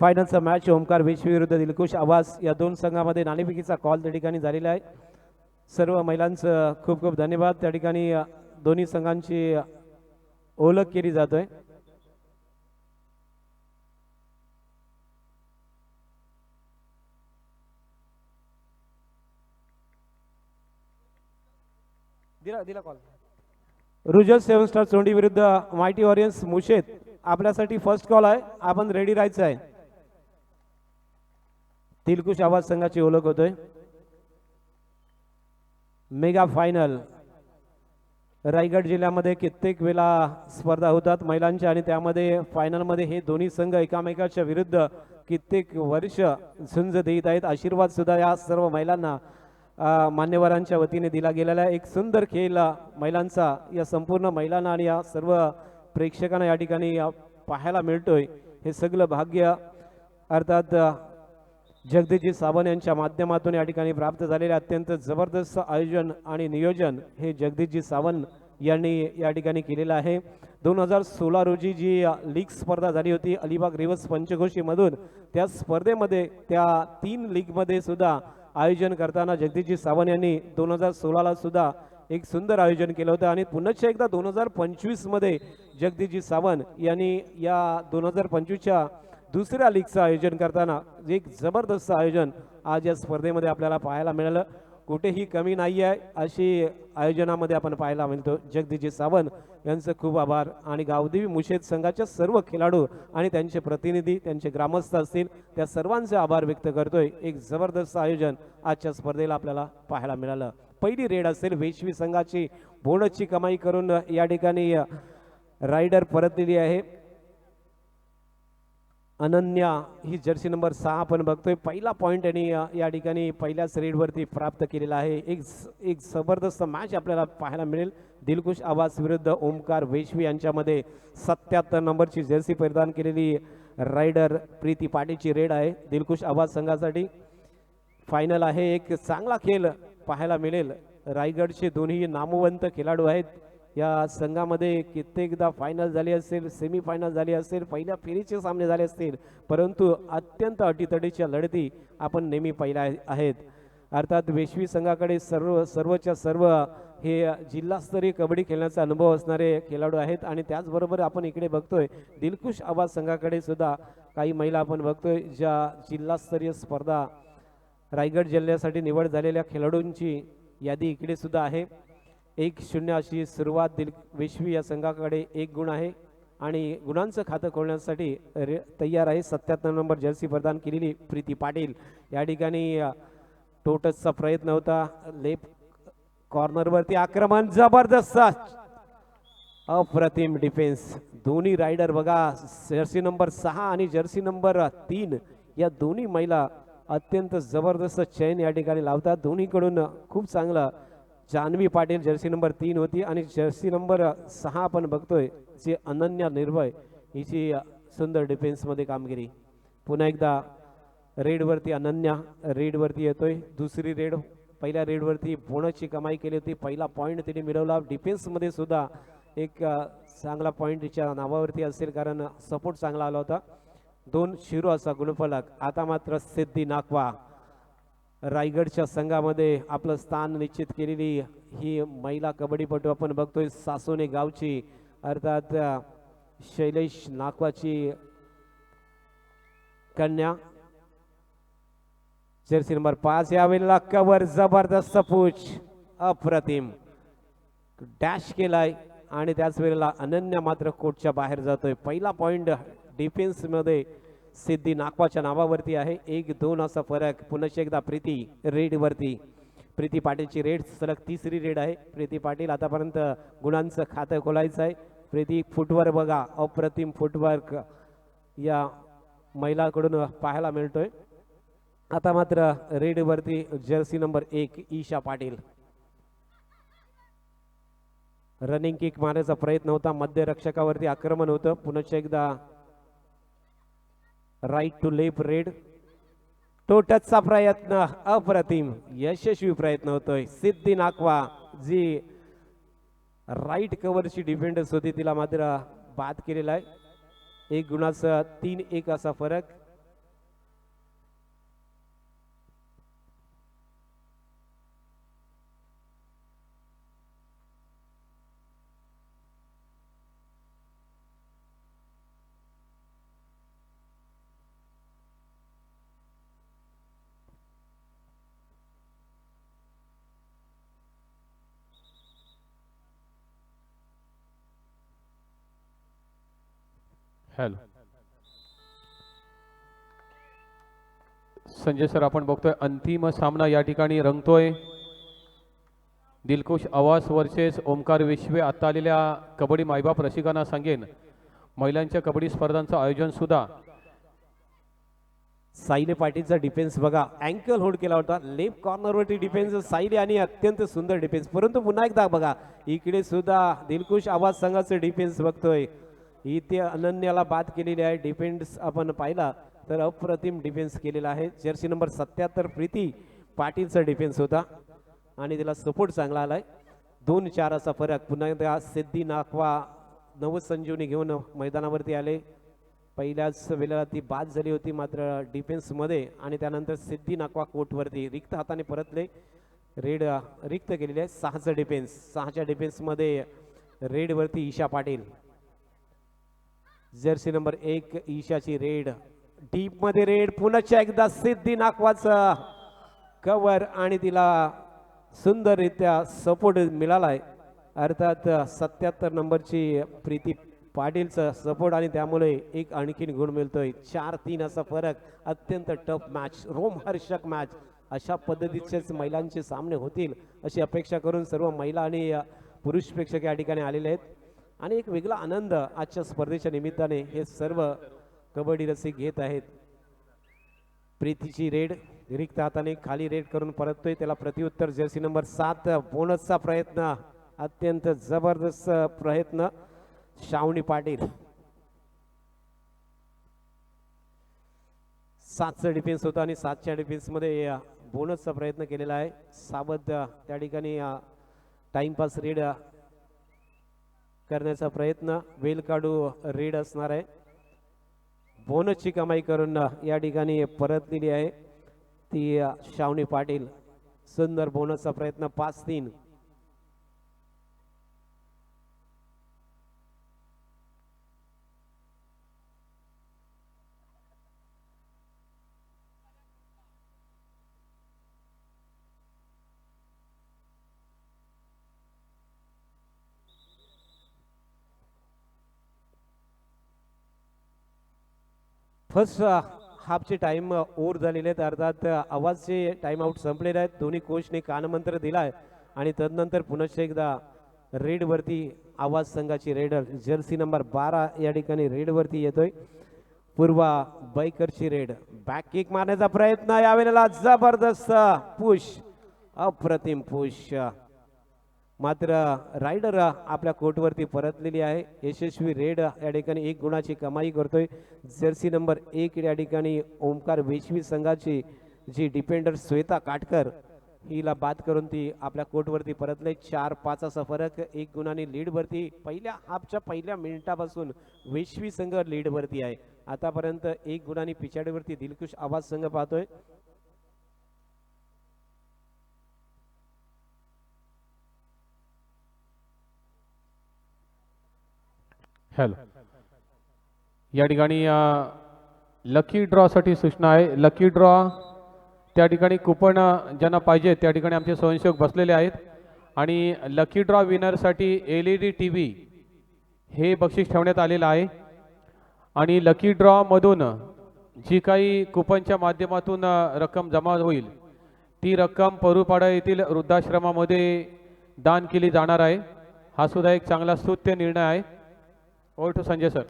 फायनलचा match Omkar वेशवी विरुद्ध दिलकुश आवाज. या दोन संघामध्ये नाणेफिकीचा कॉल त्या ठिकाणी झालेला आहे. सर्व महिलांचं खूप खूप धन्यवाद. त्या ठिकाणी दोन्ही संघांची ओळख केली जातोय. दिला दिला कॉल रुजल सेवन स्टार चोंडी विरुद्ध मायटी ऑरियन्स मुशेत. आपल्यासाठी फर्स्ट कॉल आहे. आपण रेडी राहायचं आहे. तिलकुश आवाज संघाची ओळख होतोय. मेगा फायनल रायगड जिल्ह्यामध्ये कित्येक वेळा स्पर्धा होतात महिलांच्या आणि त्यामध्ये फायनलमध्ये हे दोन्ही संघ एकामेकाच्या विरुद्ध कित्येक वर्ष झुंज देत आहेत. आशीर्वाद सुद्धा या सर्व महिलांना मान्यवरांच्या वतीने दिला गेलेला एक सुंदर खेळ महिलांचा या संपूर्ण महिलांना आणि या सर्व प्रेक्षकांना या ठिकाणी पाहायला मिळतोय. हे सगळं भाग्य अर्थात जगदीशजी सावंत यांच्या माध्यमातून या ठिकाणी प्राप्त झालेले अत्यंत जबरदस्त आयोजन आणि नियोजन हे जगदीशजी सावंत यांनी या ठिकाणी केलेलं आहे. दोन हजार सोळा रोजी जी लीग स्पर्धा झाली होती अलिबाग रिवर्स पंचघोषीमधून त्या स्पर्धेमध्ये त्या तीन लीगमध्ये सुद्धा आयोजन करताना जगदीशजी सावंत यांनी दोन हजार सोळाला सुद्धा एक सुंदर आयोजन केलं होतं. आणि पुन्हा एकदा दोन हजार पंचवीसमध्ये जगदीशजी सावंत यांनी या दोन हजार पंचवीसच्या दुसऱ्या लीगचं आयोजन करताना एक जबरदस्त आयोजन आज या स्पर्धेमध्ये आपल्याला पाहायला मिळालं. कुठेही कमी नाही आहे. अशी आयोजनामध्ये आपण पाहायला मिळतो. जगदीजी सावंत यांचं खूप आभार आणि गावदेवी मुशेद संघाच्या सर्व खेळाडू आणि त्यांचे प्रतिनिधी त्यांचे ग्रामस्थ असतील त्या सर्वांचे आभार व्यक्त करतोय. एक जबरदस्त आयोजन आजच्या स्पर्धेला आपल्याला पाहायला मिळालं. पहिली रेड असेल वेशवी संघाची. बोनसची कमाई करून या ठिकाणी रायडर परतलेली आहे. अनन्या ही जर्सी नंबर सहा आपण बघतोय. पहिला पॉईंट यांनी या ठिकाणी पहिल्याच रेडवरती प्राप्त केलेला आहे. एक एक जबरदस्त मॅच आपल्याला पाहायला मिळेल. दिलकुश आवाज विरुद्ध ओमकार वेशवी यांच्यामध्ये सत्याहत्तर नंबरची जर्सी परिधान केलेली रायडर प्रीती पाटीलची रेड आहे. दिलकुश आवाज संघासाठी फायनल आहे. एक चांगला खेळ पाहायला मिळेल. रायगडचे दोन्ही नामवंत खेळाडू आहेत. या संघामध्ये कित्येकदा फायनल झाली असेल सेमीफायनल झाली असेल पहिल्या फेरीचे सामने झाले असतील परंतु अत्यंत अटीतटीच्या लढती आपण नेहमी पाहिल्या आहेत. अर्थात वेशवी संघाकडे सर्व सर्वच्या सर्व हे जिल्हास्तरीय कबड्डी खेळण्याचा अनुभव असणारे खेळाडू आहेत आणि त्याचबरोबर आपण इकडे बघतोय दिलकुश आवाज संघाकडे सुद्धा काही महिला आपण बघतोय ज्या जिल्हास्तरीय स्पर्धा रायगड जिल्ह्यासाठी निवड झालेल्या खेळाडूंची यादी इकडे सुद्धा आहे. एक शून्य अशी सुरुवात दिल विश्वी या संघाकडे एक गुण आहे. आणि गुणांचं खातं खोलण्यासाठी रे तयार आहे. सत्याहत्तर नंबर जर्सी प्रदान केलेली प्रीती पाटील. या ठिकाणी टोटसचा प्रयत्न होता. लेफ्ट कॉर्नरवरती आक्रमण जबरदस्त! अप्रतिम डिफेन्स. दोन्ही रायडर बघा जर्सी नंबर सहा आणि जर्सी नंबर तीन. या दोन्ही महिला अत्यंत जबरदस्त चैन या ठिकाणी लावतात. दोन्हीकडून खूप चांगलं जान्हवी पाटील जर्सी नंबर तीन होती आणि जर्सी नंबर सहा आपण बघतोय जी अनन्या निर्भय हिची सुंदर डिफेन्समध्ये कामगिरी. पुन्हा एकदा रेडवरती अनन्या रेडवरती येतोय. दुसरी रेड पहिल्या रेडवरती बोनसची कमाई केली होती. पहिला पॉईंट तिने मिळवला. डिफेन्समध्ये सुद्धा एक चांगला पॉईंट तिच्या नावावरती असेल कारण सपोर्ट चांगला आला होता. दोन शिरो असा गुणफलक. आता मात्र सिद्धी नाकवा. रायगडच्या संघामध्ये आपलं स्थान निश्चित केलेली ही महिला कबड्डीपटू आपण बघतोय. सासोने गावची अर्थात शैलेश नाकवाची कन्या. जर्सी नंबर पाच यावेळेला कवर जबरदस्त पूच अप्रतिम. डॅश केलाय आणि त्याच वेळेला अनन्या मात्र कोर्टच्या बाहेर जातोय. पहिला पॉइंट डिफेन्समध्ये सिद्धी नागवाच्या नावावरती आहे. एक दोन असा फरक. पुन्हा एकदा प्रीती रेडवरती. प्रीती पाटीलची रेड सलग तिसरी रेड आहे. प्रीती पाटील आतापर्यंत गुणांचं खातं खोलायचं आहे. प्रीती फुटवर बघा. अप्रतिम फुटवर्क या महिलाकडून पाहायला मिळतोय. आता मात्र रेडवरती जर्सी नंबर एक ईशा पाटील. रनिंग किक मारण्याचा प्रयत्न होता. मध्यरक्षकावरती आक्रमण होतं. पुन्हा एकदा राईट टू लेफ्ट रेड तो टचचा प्रयत्न अप्रतिम यशस्वी प्रयत्न होतोय. सिद्धी नाकवा जी राईट कव्हरची डिफेंडर्स होती तिला मात्र बाद केलेला आहे. एक गुणाचा तीन एक असा फरक. हॅलो. संजय सर आपण बघतोय अंतिम सामना या ठिकाणी रंगतोय. दिलखुश आवाज वर्सेस ओमकार विश्वे आता आलेल्या कबड्डी मायबाप रसिकांना सांगेन. महिलांच्या कबड्डी स्पर्धांचं आयोजन सुद्धा. साईने पाटीलचा डिफेन्स बघा अँकल होल्ड केला होता. लेफ्ट कॉर्नरवरती डिफेन्स साईने आणि अत्यंत सुंदर डिफेन्स परंतु पुन्हा एकदा बघा इकडे सुद्धा दिलखुश आवाज संघाचं डिफेन्स बघतोय. इथे अनन्याला बाद केलेली आहे. डिफेन्स आपण पाहिला तर अप्रतिम डिफेन्स केलेला आहे. जर्सी नंबर सत्याहत्तर प्रीती पाटीलचा डिफेन्स होता. आणि तिला सपोर्ट चांगला आला आहे दोन चाराचा फरक. पुन्हा एकदा सिद्धी नाखवा नवसंजीवनी घेऊन मैदानावरती आले. पहिल्याच वेळेला ती बाद झाली होती मात्र डिफेन्समध्ये आणि त्यानंतर सिद्धी नाकवा कोर्टवरती रिक्त हाताने परतले. रेड रिक्त केलेले आहे. सहाचं डिफेन्स सहाच्या डिफेन्समध्ये रेडवरती ईशा पाटील. जर्सी नंबर एक ईशाची रेड. डीपमध्ये रेड पुन्हा एकदा सिद्धी नाकवाचं. कवर आणि तिला सुंदररित्या सपोर्ट मिळालाय. अर्थात सत्याहत्तर नंबरची प्रीती पाटीलचा सपोर्ट आणि त्यामुळे एक आणखीन गुण मिळतोय. चार तीन असा फरक. अत्यंत टफ मॅच रोमहर्षक मॅच अशा पद्धतीचेच महिलांचे सामने होतील अशी अपेक्षा करून सर्व महिला आणि पुरुष प्रेक्षक या ठिकाणी आलेले आहेत. आणि एक वेगळा आनंद आजच्या स्पर्धेच्या निमित्ताने हे सर्व कबड्डी रसिक घेत आहेत. प्रीतीची रेड रिक्त हाताने खाली रेड करून परततोय. त्याला प्रत्युत्तर जर्सी नंबर सात बोनसचा प्रयत्न अत्यंत जबरदस्त प्रयत्न श्रावणी पाटील. सातचा डिफेन्स होता आणि सातच्या डिफेन्समध्ये बोनसचा प्रयत्न केलेला आहे. सावध त्या ठिकाणी टाइमपास रेड करण्याचा प्रयत्न वेल काढू रेड असणार आहे. बोनसची कमाई करून या ठिकाणी परतलेली आहे. ती शावणी श्रावणी पाटील. सुंदर बोनसचा प्रयत्न पाच तीन. फर्स्ट हाफचे टाईम ओव्हर झालेले आहेत. अर्थात uh, आवाजचे टाईम आउट संपलेले आहेत. दोन्ही कोचने कानमंत्र दिलाय. आणि तदनंतर पुनश्च एकदा रेडवरती आवाज संघाची रेडर जर्सी नंबर बारा या ठिकाणी रेडवरती येतोय. पूर्वा बैकरची रेड बॅक किक मारण्याचा प्रयत्न. यावेळेला जबरदस्त पुश अप्रतिम पुश मात्र रायडर आपल्या कोर्टवरती परतलेली आहे. यशस्वी रेड या ठिकाणी एक गुणाची कमाई करतोय. जर्सी नंबर एक या ठिकाणी ओमकार वेशवी संघाची जी डिपेंडर श्वेता काटकर हिला बाद करून ती आपल्या कोर्टवरती परतले चार पाच असा फरक एक गुणाने लीडवरती पहिल्या हाफच्या पहिल्या मिनिटापासून वेशवी संघ लीडवरती आहे. आतापर्यंत एक गुणाने पिछाडीवरती दिलकुश आवाज संघ पाहतोय. हॅलो या ठिकाणी लकी ड्रॉसाठी सूचना आहे. लकी ड्रॉ त्या ठिकाणी कुपन ज्यांना पाहिजे त्या ठिकाणी आमचे स्वयंसेवक बसलेले आहेत. आणि lucky draw विनरसाठी L E D T V हे बक्षीस ठेवण्यात आलेलं आहे. आणि लकी ड्रॉमधून जी काही कुपनच्या माध्यमातून रक्कम जमा होईल ती रक्कम परुपाडा येथील वृद्धाश्रमामध्ये दान केली जाणार आहे. हा सुद्धा एक चांगला स्तुत्य निर्णय आहे. Over to Sanjay sir.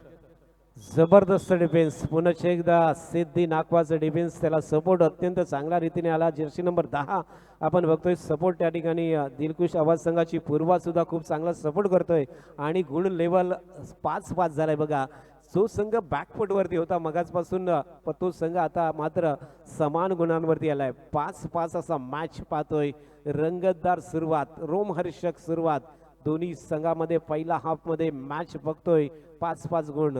जबरदस्त डिफेन्स पुन्हा एकदा सिद्धी नागवाचा डिफेन्स त्याला सपोर्ट अत्यंत चांगल्या रीतीने आला. जर्सी नंबर दहा आपण बघतोय. सपोर्ट त्या ठिकाणी दिलकुश आवाज संघाची पूर्वासुद्धा खूप चांगला सपोर्ट करतोय. आणि गुण लेवल पाच पाच झालाय बघा. जो संघ बॅकफुटवरती होता. मगाचपासून तो संघ आता मात्र समान गुणांवरती आलाय. पाच पाच असा मॅच पाहतोय. रंगतदार सुरुवात रोमहर्षक सुरुवात. दोन्ही संघामध्ये पहिला हाफमध्ये मॅच बघतोय. पाच पाच गुण.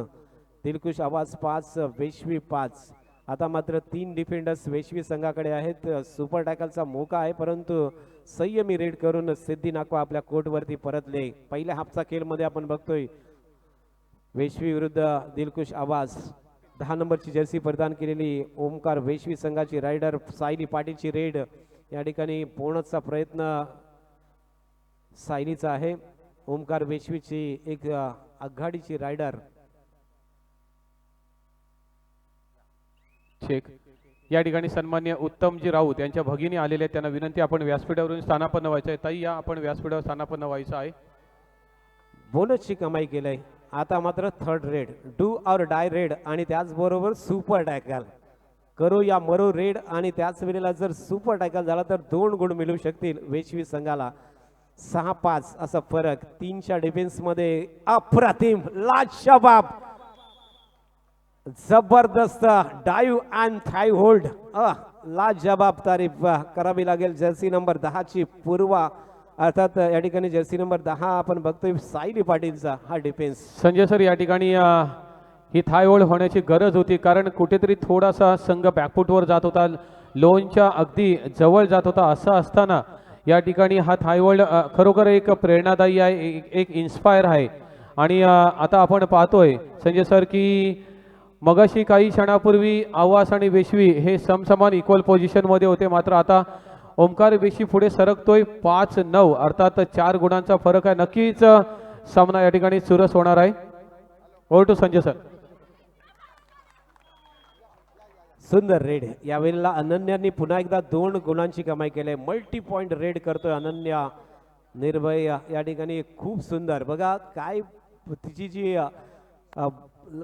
दिलकुश आवाज पाच वेशवी पाच. आता मात्र तीन डिफेंडर्स वेशवी संघाकडे आहेत. सुपर टॅकलचा मोका आहे परंतु संयमी रेड करून सिद्धी नाकवा आपल्या कोर्टवरती परतले. पहिल्या हाफचा खेळमध्ये आपण बघतोय. वेशवी विरुद्ध दिलकुश आवाज. दहा नंबरची जर्सी परिधान केलेली ओमकार वेशवी संघाची रायडर सायली पाटीलची रेड या ठिकाणी पोहण्याचा प्रयत्न सायलीचा आहे. ओमकार वेशवीची एक आघाडीची रायडर चेक या ठिकाणी सन्मान्य उत्तमजी राऊत यांच्या भगिनी आलेले आहेत. त्यांना विनंती आपण व्यासपीठावरून स्थानापन्न व्हायचं आहे. ताई या आपण व्यासपीठावर स्थानापन्न व्हायचं आहे. बोनसची कमाई केलंय. आता मात्र third raid do or die raid आणि त्याचबरोबर सुपर टॅकल करू या मरो रेड आणि त्याच वेळेला जर सुपर टॅकल झाला तर दोन गुण मिळू शकतील वेशवी संघाला. सहा पाच असा फरक. तीनच्या डिफेन्समध्ये अप्रतिम लाजबाब जबरदस्त डाईव्ह अँड थाय होल्ड. लाजबाब तारीफ. करावी लागेल जर्सी नंबर दहाची पूर्वा. अर्थात या ठिकाणी जर्सी नंबर दहा आपण बघतोय सायली पाटीलचा हा डिफेन्स संजय सर या ठिकाणी ही थाय होल्ड होण्याची गरज होती कारण कुठेतरी थोडासा संघ बॅकफुटवर जात होता. लोनच्या अगदी जवळ जात होता. असं असताना या ठिकाणी हा थाय खरोखर एक प्रेरणादायी आहे एक- एक इन्स्पायर आहे. आणि आता आपण पाहतोय संजय सर की मगाशी काही क्षणापूर्वी आवास आणि वेशवी हे समसमान इक्वल पोझिशनमध्ये होते. मात्र आता ओमकार वेशी पुढे सरकतोय पाच नऊ अर्थात चार गुणांचा फरक आहे. नक्कीच सामना या ठिकाणी सुरस होणार आहे. Over to Sanjay sir. सुंदर रेड. यावेळेला अनन्यानी पुन्हा एकदा दोन गुणांची कमाई केली. आहे मल्टी पॉईंट रेड करतोय अनन्या. निर्भय या ठिकाणी खूप सुंदर. बघा काय तिची जी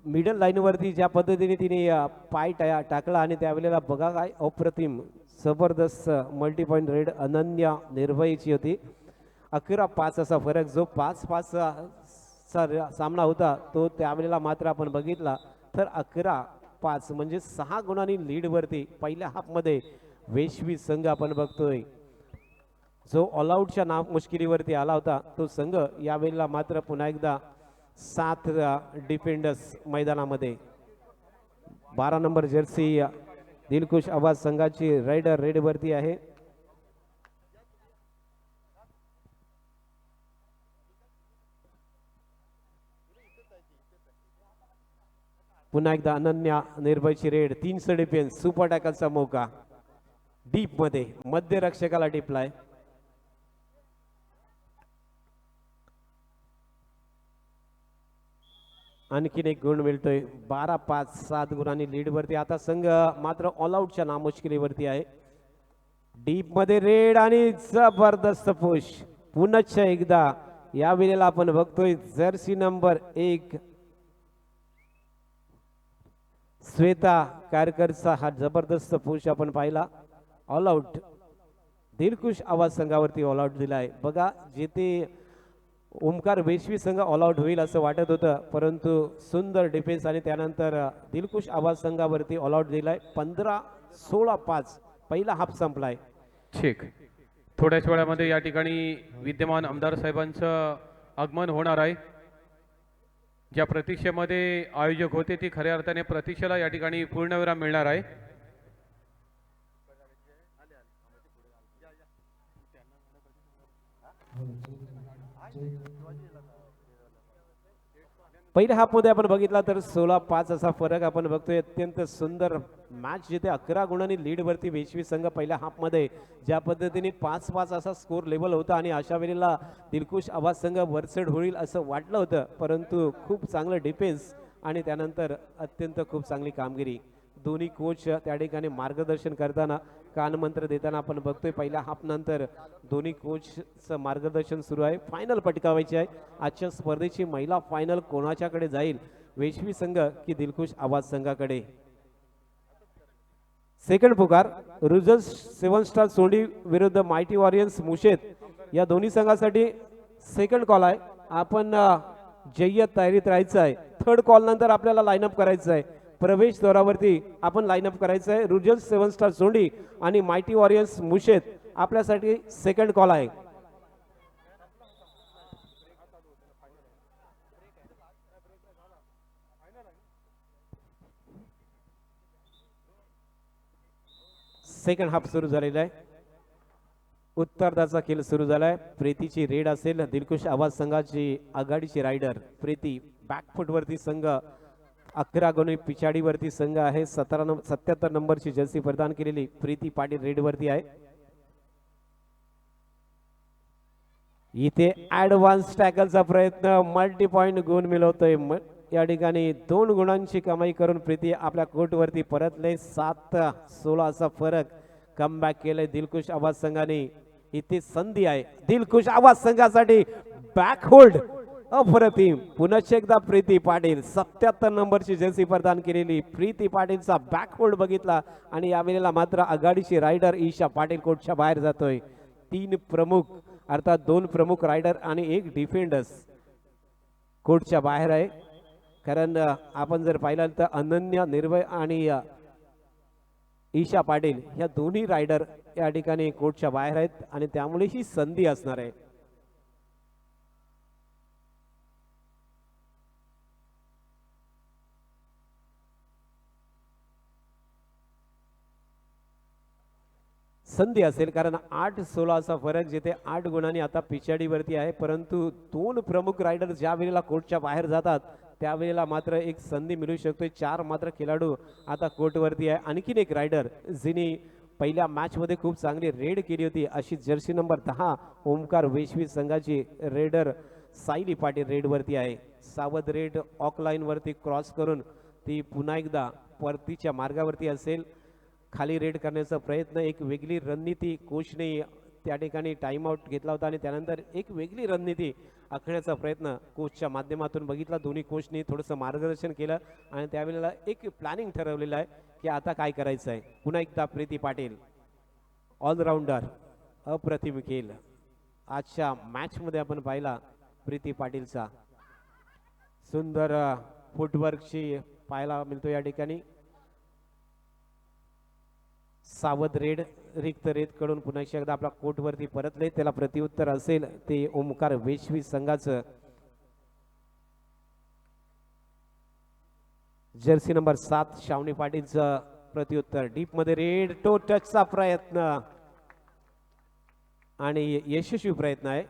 मिडल लाईनवरती ज्या पद्धतीने तिने पाय टा टाकला आणि त्यावेळेला बघा काय अप्रतिम जबरदस्त मल्टी पॉईंट रेड अनन्या निर्भयची होती. अकरा पाच असा फरक जो पाच पाच सा सामना होता तो त्यावेळेला मात्र आपण बघितला. तर अकरा पाच म्हणजे सहा गुणांनी लीडवरती पहिल्या हाफमध्ये वेशवी संघ आपण बघतोय. जो ऑलआउटच्या नाव मुश्किलीवरती आला होता तो संघ यावेळेला मात्र पुन्हा एकदा सात डिफेंडर्स मैदानामध्ये. बारा नंबर जर्सी दिलखुश आवाज संघाची रायडर रेडवरती आहे. पुन्हा एकदा अनन्या निर्भयची रेड तीन डिफेन्स सुपर टॅकलचा मौका. डीपमध्ये मध्य रक्षकाला टिपलाय आणखीन एक गुण मिळतोय. बारा पाच सात गुणांनी लीड वरती. आता संघ मात्र ऑल आउटच्या नामुश्किलीवरती आहे. डीपमध्ये रेड आणि जबरदस्त पुश पुनश्च एकदा या वेळेला आपण बघतोय जर्सी नंबर एक. श्वेता कारकरचा हा जबरदस्त पुश आपण पाहिला. ऑल आऊट दिलकुश आवाज संघावरती ऑल दिला आहे बघा जेथे ओमकार वेशवी संघ ऑल आऊट होईल असं वाटत होतं परंतु सुंदर डिफेन्स आणि त्यानंतर दिलकुश आवाज संघावरती ऑल आऊट दिलाय. पंधरा सोळा पाच पहिला हाफ संपलाय. ठीक. थोड्याच वेळामध्ये या ठिकाणी विद्यमान आमदार साहेबांचं आगमन होणार आहे. ज्या प्रतीक्षेमध्ये आयोजक होते ती खऱ्या अर्थाने प्रतीक्षेला या ठिकाणी पूर्णविराम मिळणार आहे. हो, हो. पहिल्या हाफमध्ये आपण बघितला तर सोळा पाच असा फरक आपण बघतोय. अत्यंत सुंदर मॅच जिथे अकरा गुणांनी लीडवरती वेशवी संघ पहिल्या हाफमध्ये ज्या पद्धतीने पाच पाच असा स्कोर लेवल होता आणि अशा वेळेला दिलकुश आवाज संघ वरचढ होईल असं वाटलं होतं. परंतु खूप चांगलं डिफेन्स आणि त्यानंतर अत्यंत खूप चांगली कामगिरी. दोन्ही कोच त्या ठिकाणी मार्गदर्शन करताना कानमंत्र देताना आपण बघतोय पहिल्या हाफ नंतर दोन्ही कोचचं मार्गदर्शन सुरू आहे. फायनल पटकावायची आहे. आजच्या स्पर्धेची महिला फायनल कोणाच्याकडे जाईल वेशवी संघ की दिलखुश आवाज संघाकडे? सेकंड पुकार रुजल्स सेवन स्टार सोंडी विरुद्ध मायटी वॉरियन्स मुशेत. या दोन्ही संघासाठी सेकंड कॉल आहे. आपण जय्यत तयारीत राहायचं आहे. थर्ड कॉल नंतर आपल्याला लाईनअप करायचं आहे. प्रवेश दौरावरती आपण लाईनअप करायचं आहे रुजल सेवन स्टार सोंडी आणि मायटी वॉरियर्स मुशेत आपल्यासाठी सेकंड कॉल आहे. सेकंड हाफ सुरू झालेला आहे. उत्तरदाचा खेळ सुरू झालाय. प्रीतीची रेड असेल. दिलकुश आवाज संघाची आघाडीची रायडर प्रीती बॅकफुटवरती संघ अकरा गुणी पिछाडीवरती संघ आहे. सतरा नंबर सत्याहत्तर नंबरची जर्सी प्रदान केलेली प्रीती पाटील रेडवरती आहे. इथे ऍडव्हान्स टॅकलचा प्रयत्न मल्टी पॉईंट गुण मिळवतोय. या ठिकाणी दोन गुणांची कमाई करून प्रीती आपल्या कोर्टवरती परतले सात सोळा असा फरक कमबॅक केलंय दिलखुश आवाज संघाने. इथे संधी आहे. दिलखुश आवाज संघासाठी बॅक होल्ड अप्रतिम पुनश्च एकदा प्रीती पाटील सत्याहत्तर नंबरची जर्सी प्रदान केलेली. प्रीती पाटीलचा बॅक बघितला आणि यावेळेला मात्र आघाडीची रायडर ईशा पाटील कोटच्या बाहेर जातोय? तीन प्रमुख अर्थात दोन प्रमुख रायडर आणि एक डिफेंडर्स कोर्टच्या बाहेर आहे? कारण आपण जर पाहिलं तर अनन्य निर्भय आणि ईशा पाटील या दोन्ही रायडर या ठिकाणी कोर्टच्या बाहेर आहेत आणि त्यामुळे ही संधी असणार आहे. संधी असेल कारण आठ सोळाचा फरक जिथे आठ गुणांनी आता पिछाडीवरती आहे परंतु दोन प्रमुख रायडर ज्या वेळेला कोर्टच्या बाहेर जातात त्यावेळेला मात्र एक संधी मिळू शकते. चार मात्र खेळाडू आता कोर्टवरती आहे. आणखीन एक रायडर जिने पहिल्या मॅचमध्ये खूप चांगली रेड केली होती अशी जर्सी नंबर दहा ओमकार वेशवी संघाची रेडर सायली पाटील रेडवरती आहे. सावध रेड ऑकलाईनवरती क्रॉस करून ती पुन्हा एकदा परतीच्या मार्गावरती असेल. खाली रेड करण्याचा प्रयत्न एक वेगळी रणनीती कोचने त्या ठिकाणी टाईमआउट घेतला होता आणि त्यानंतर एक वेगळी रणनीती आखण्याचा प्रयत्न कोचच्या माध्यमातून बघितला. दोन्ही कोचने थोडंसं मार्गदर्शन केलं आणि त्यावेळेला एक प्लॅनिंग ठरवलेलं आहे की आता काय करायचं आहे पुन्हा एकदा प्रीती पाटील ऑलराऊंडर अप्रतिम खेळ आजच्या मॅचमध्ये आपण पाहिला प्रीती पाटीलचा सुंदर फुटवर्कची पाहायला मिळतो या ठिकाणी. सावध रेड रिक्त रेत कडून पुन्हा एकदा आपला कोटवरती परतले. त्याला प्रत्युत्तर असेल ते ओमकार वेशवी संघाचं. जर्सी नंबर सात शावणी पाटीलचं प्रत्युत्तर. डीपमध्ये रेड टो टचचा प्रयत्न. आणि यशस्वी प्रयत्न आहे.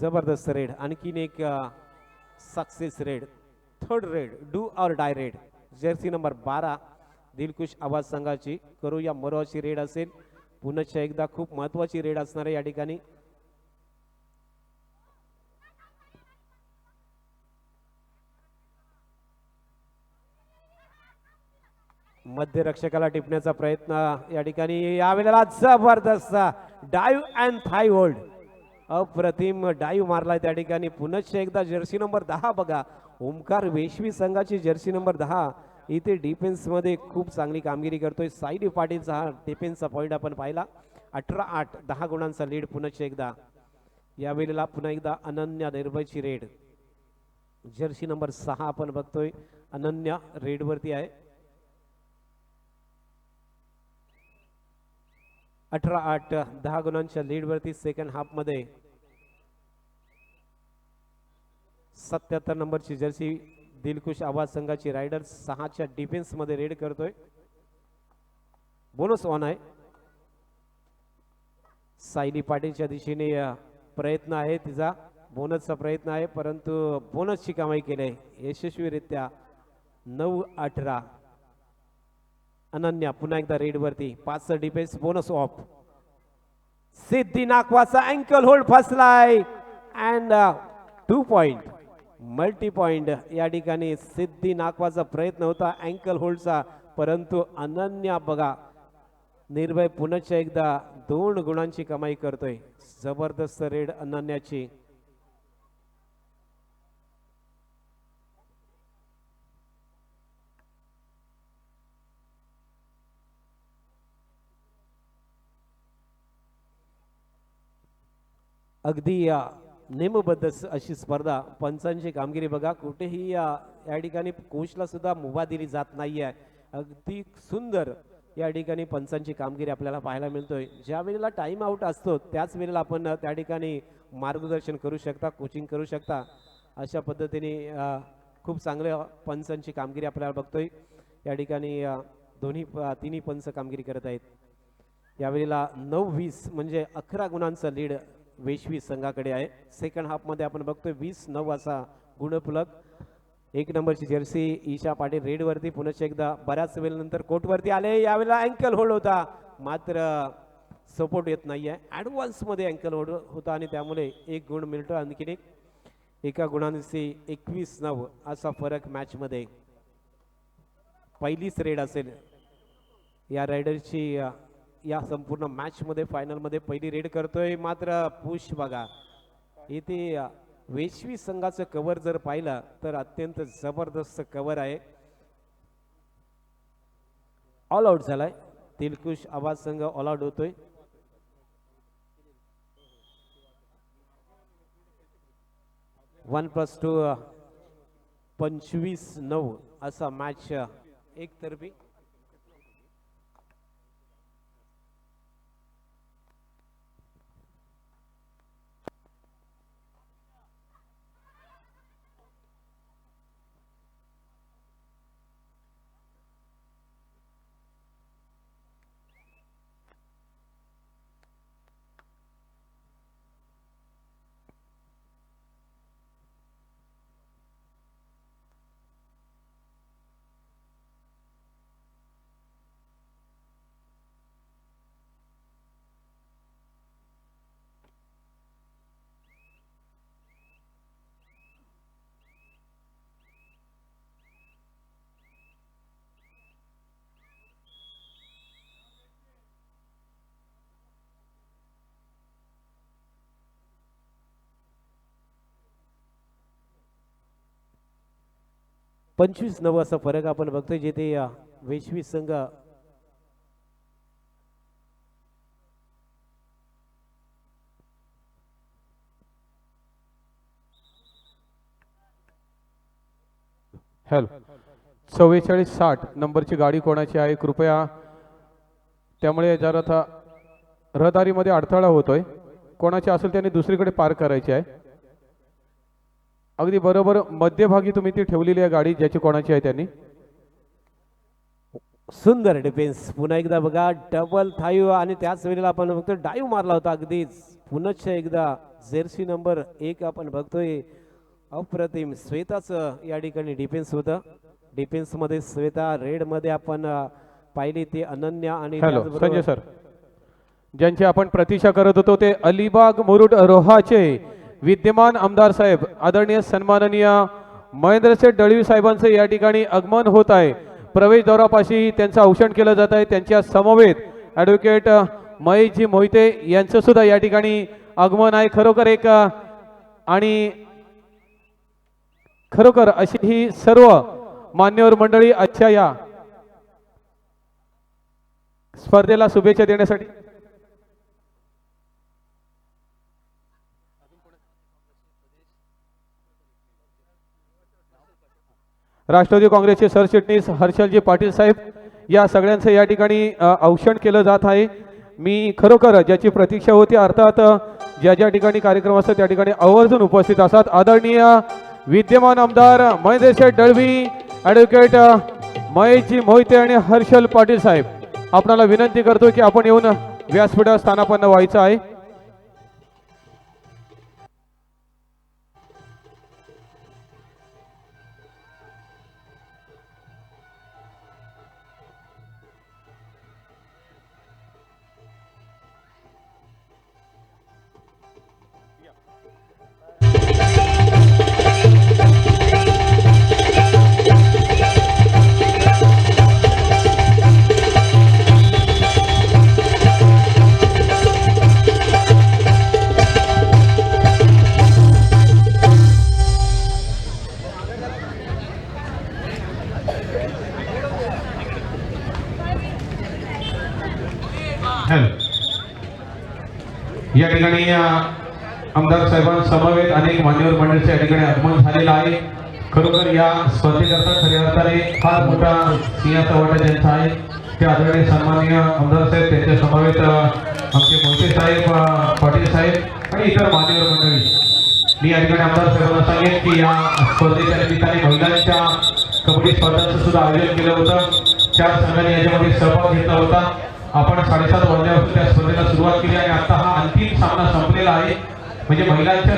जबरदस्त रेड. आणखीन एक success raid. Third raid do or die raid. Jersey number बारा दिलकुश आवाज संघाची. करूया मरवाची रेड असेल. पुनश्च एकदा खूप महत्वाची रेड असणार आहे या ठिकाणी. मध्यरक्षकाला टिपण्याचा प्रयत्न या ठिकाणी. यावेळेला जबरदस्त डाईव्ह अँड थाय होल्ड. अप्रतिम डाईव्ह मारलाय त्या ठिकाणी. पुनश्च एकदा जर्सी नंबर दहा बघा. ओमकार वेशवी संघाची जर्सी नंबर दहा. इथे डिफेन्समध्ये खूप चांगली कामगिरी करतोय. साईड पाटीलचा हा डिफेन्सचा पॉईंट आपण पाहिला. अठरा आठ दहा गुणांचा लीड पुनश्च एकदा. यावेळेला पुन्हा एकदा अनन्या निर्भयची रेड. जर्सी नंबर सहा आपण बघतोय. अनन्या रेडवरती आहे. अठरा आठ दहा गुणांच्या लीडवरती सेकंड हाफमध्ये सत्याहत्तर नंबरची जर्सी दिलखुश आवाज संघाची रायडर सहाच्या डिफेन्समध्ये रेड करतोय. बोनस ऑन आहे. सायली पाटीलच्या दिशेने प्रयत्न आहे तिचा. बोनसचा प्रयत्न आहे परंतु बोनसची कामाई केली आहे. यशस्वीरित्या नऊ अठरा. अनन्या पुन्हा एकदा रेडवरती. पाच डिफेन्स बोनस ऑफ सिद्धी नाकवाचा ankle hold फसलाय and two point multi point या ठिकाणी सिद्धी नाकवाचा प्रयत्न होता अँकल होल्डचा. परंतु अनन्या बघा निर्भय पुनश्च एकदा दोन गुणांची कमाई करतोय. जबरदस्त रेड अनन्याची. अगदी या नेमबद्ध अशी स्पर्धा पंचांची कामगिरी बघा कुठेही या या ठिकाणी कोचला सुद्धा मुभा दिली जात नाही आहे अगदी सुंदर या ठिकाणी पंचांची कामगिरी आपल्याला पाहायला मिळतोय. ज्या वेळेला टाइम आउट असतो त्याच वेळेला आपण त्या ठिकाणी मार्गदर्शन करू शकता कोचिंग करू शकता. अशा पद्धतीने खूप चांगल्या पंचांची कामगिरी आपल्याला बघतोय. या ठिकाणी दोन्ही प- तिन्ही पंच कामगिरी करत आहेत. यावेळेला नऊ वीस म्हणजे अकरा गुणांचं लीड वेशवी संघाकडे आहे. सेकंड हाफमध्ये आपण बघतोय वीस नऊ असा गुणफलक. एक नंबरची जर्सी ईशा पाटील रेडवरती पुन्हा एकदा बऱ्याच वेळेनंतर कोर्टवरती आले. यावेळेला अँकल होल्ड होता. मात्र सपोर्ट येत नाही आहे ॲडव्हान्समध्ये अँकल होल्ड होता आणि त्यामुळे एक गुण मिळतो आणखीन एक. एका गुणांशी एकवीस नऊ असा फरक मॅचमध्ये पहिलीच रेड असेल. या रायडरची या संपूर्ण मॅचमध्ये फायनलमध्ये पहिली रेड करतोय. मात्र पुश बघा इथे वेशवी संघाचं कवर जर पाहिलं तर अत्यंत जबरदस्त कवर आहे. ऑल आउट झालाय. तिलकुश आवाज संघ ऑल आउट होतोय. वन प्लस टू पंचवीस नऊ असा मॅच एकतर्फी. पंचवीस नऊ असा फरक आपण बघतोय जिथे या वेशवी संघ हॅलो चव्वेचाळीस साठ नंबरची गाडी कोणाची आहे कृपया त्यामुळे जर आता रहदारीमध्ये अडथळा होतोय. कोणाची असेल त्याने दुसरीकडे पार्क करायची आहे. अगदी बरोबर. मध्यभागी तुम्ही ती ठेवलेली आहे गाडी ज्याची कोणाची आहे त्यांनी? सुंदर डिफेन्स पुन्हा एकदा बघा डबल थायू आणि त्याच वेळेला आपण बघतोय डाईव्ह मारला होता अगदीच. पुनश्च एकदा जर्सी नंबर एक आपण बघतोय. अप्रतिम श्वेताचं या ठिकाणी डिफेन्स होतं. डिफेन्समध्ये श्वेता रेडमध्ये आपण पाहिली ती अनन्या आणि संजय सर ज्यांची आपण प्रतीक्षा करत होतो ते अलिबाग मुरुड रोहाचे विद्यमान आमदार साहेब आदरणीय सन्माननीय महेंद्रशेठ दळवी साहेबांचे या ठिकाणी आगमन होत आहे. प्रवेशद्वारापाशी त्यांचं औषण केलं जात आहे. त्यांच्या समवेत ॲडव्होकेट महेशजी मोहिते यांचं सुद्धा या ठिकाणी आगमन आहे. खरोखर एक आणि खरोखर अशी ही सर्व मान्यवर मंडळी आजच्या या स्पर्धेला शुभेच्छा देण्यासाठी राष्ट्रवादी काँग्रेसचे सरचिटणीस हर्षलजी पाटील साहेब या सगळ्यांचं या ठिकाणी औषण औक्षण केलं जात आहे. मी खरोखर ज्याची प्रतीक्षा होती अर्थात ज्या ज्या ठिकाणी कार्यक्रम असतात त्या ठिकाणी आवर्जून उपस्थित असतात. आदरणीय विद्यमान आमदार महेंद्रशेठ दळवी ॲडव्होकेट महेशजी मोहिते आणि हर्षल पाटील साहेब. आपणाला विनंती करतो की आपण येऊन व्यासपीठावर स्थानापन्न व्हायचं आहे. ठिकाणी अ, आमदार साहेबांसमवेत अनेक मान्यवर मंडळीचे या ठिकाणी आगमन झालेलं आहे. खरोखर या स्पर्धेकरता खऱ्या अर्थाने फार मोठा सिंहाचा वाटा ज्यांचा आहे ते आदरणीय सन्माननीय आमदार साहेब त्यांच्या समवेत आमचे मोहिते साहेब पाटील साहेब आणि इतर मान्यवर मंडळी. मी या ठिकाणी आमदार साहेबांना सांगेन की या स्पर्धेच्या निमित्ताने महिलांच्या कबड्डी स्पर्धांचं सुद्धा आयोजन केलं होतं. चार संघांनी याच्यामध्ये सहभाग घेतला होता. आपण साडेसात वाजल्यापासून त्या स्पर्धेला सुरुवात केली आणि आता हा अंतिम सामना संपलेला आहे. म्हणजे महिलांच्या